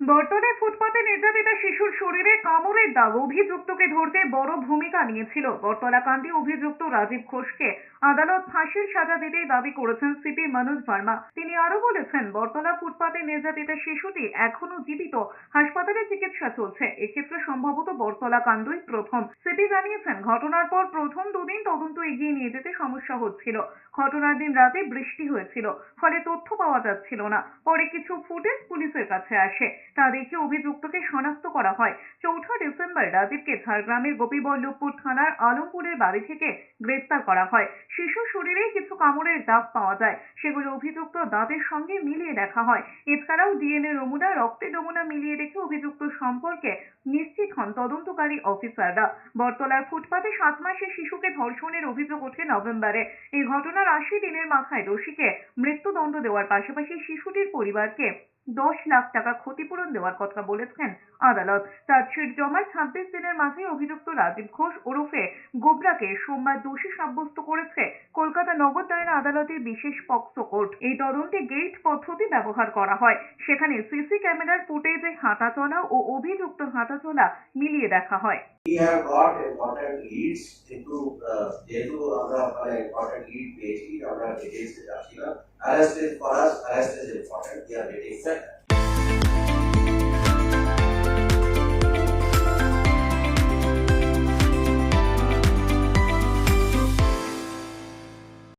বর্তমানে ফুটপাতে নির্যাতিতা শিশুর শরীরে কামড়ের দাগ অভিযুক্তকে ধরতে বড় ভূমিকা নিয়েছিল। বর্তলা কাণ্ডে অভিযুক্ত রাজীব ঘোষকে আদালত ফাঁসির সাজা দিতেই দাবি করেছেন সিপি মনোজ ভার্মা। তিনি আরও বলেছেন, বটতলা ফুটপাতে নির্যাতিতা শিশুটি এখনও জীবিত। হাসপাতালে চিকিৎসা চলছে। এক্ষেত্রে সম্ভবত বর্তলা কাণ্ডই প্রথম। সিপি জানিয়েছেন, ঘটনার পর প্রথম দুদিন তদন্ত এগিয়ে নিয়ে যেতে সমস্যা হচ্ছিল। ঘটনার দিন রাতে বৃষ্টি হয়েছিল, ফলে তথ্য পাওয়া যাচ্ছিল না। পরে কিছু ফুটেজ পুলিশের কাছে আসে। তা দেখে অভিযুক্তকে শনাক্ত করা হয়। চৌঠা ডিসেম্বর রাজীবকে ঝাড়গ্রামের গোপীবল্লভপুর থানার আলমপুরের বাড়ি থেকে গ্রেপ্তার করা হয়। শিশুর শরীরে কিছু কামড়ের দাগ পাওয়া যায়। সেগুলো অভিযুক্ত দাঁতের সঙ্গে মিলিয়ে দেখা হয়। এছাড়াও ডিএনএ নমুনা, রক্তের নমুনা মিলিয়ে দেখে অভিযুক্ত সম্পর্কে নিশ্চিত হন তদন্তকারী অফিসাররা। বটতলার ফুটপাতে সাত মাসের শিশুকে ধর্ষণের অভিযোগ ওঠে নভেম্বরে। এই ঘটনার আশি দিনের মাথায় দোষীকে মৃত্যুদণ্ড দেওয়ার পাশাপাশি শিশুটির পরিবারকে দশ লাখ টাকা ক্ষতিপূরণ দেওয়ার কথা বলেছেন আদালত। চার্জশিট জমার ছাব্বিশ দিনের মাথায় অভিযুক্ত রাজীব ঘোষ ওরফে গোবরাকে সোমবার দোষী সাব্যস্ত করেছে কলকাতা নগর দায়রা আদালতের বিশেষ পক্সো কোর্ট। এই তদন্তে গেট পদ্ধতি ব্যবহার করা হয়। সেখানে সিসি ক্যামেরার ফুটেজে হাঁটাচলা ও অভিযুক্ত হাঁটাচলা মিলিয়ে দেখা হয়। We have got important leads যেহেতু আমরা মানে important lead পেয়েছি আমরা ডিটেলস যাচ্ছি না arrest is for us arrest is important we are waiting for